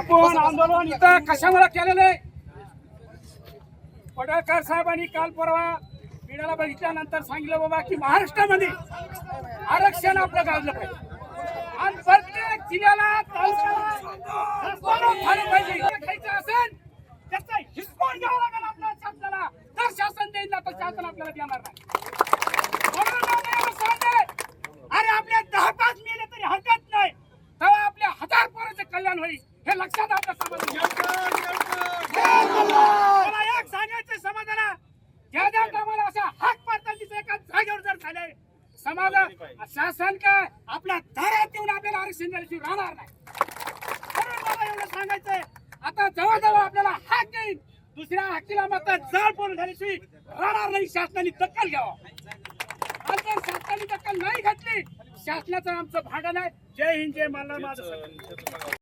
आपण आंदोलन इथं कशामुळे केलेलं आहे? पडळकर साहेबांनी काल परवा मीडियाला बघितल्यानंतर सांगितलं बाबा की महाराष्ट्रामध्ये आरक्षण आपलं गाजलं पाहिजे. आणि प्रत्येक जिल्ह्याला तालुक्याला पाहिजे. खायचं असेल त्याचा हिसकोट घ्यावा लागेल आपल्या शासनाला. तर शासन देईल ना तर शासन आपल्याला देणार नाही. अरे आपल्या दहा पाच मेले तरी हरकत नाही. तेव्हा आपल्या हजार पोरांचं कल्याण होईल. हे लक्षात आपल्या समाजाला मला एक सांगायचं समाजाला ज्या ज्या कामाला असा हाक पाडतात तिथे एका जागेवर जर झाले समाज शासन काय? आपल्या दारात येऊन आपल्याला आरक्षण द्यायची राहणार नाही. म्हणून मला एवढं सांगायचंय. आता जवळजवळ आपल्याला हाक देईल दुसऱ्या हक्कीला मात्र जळ पोल झाल्याशिवाय राहणार नाही. शासनाने दखल घ्यावा. आणि जर शासनाने दखल नाही घेतली शासनाचं आमचं भांडण आहे. जय हिंद जय मल्हार माझं.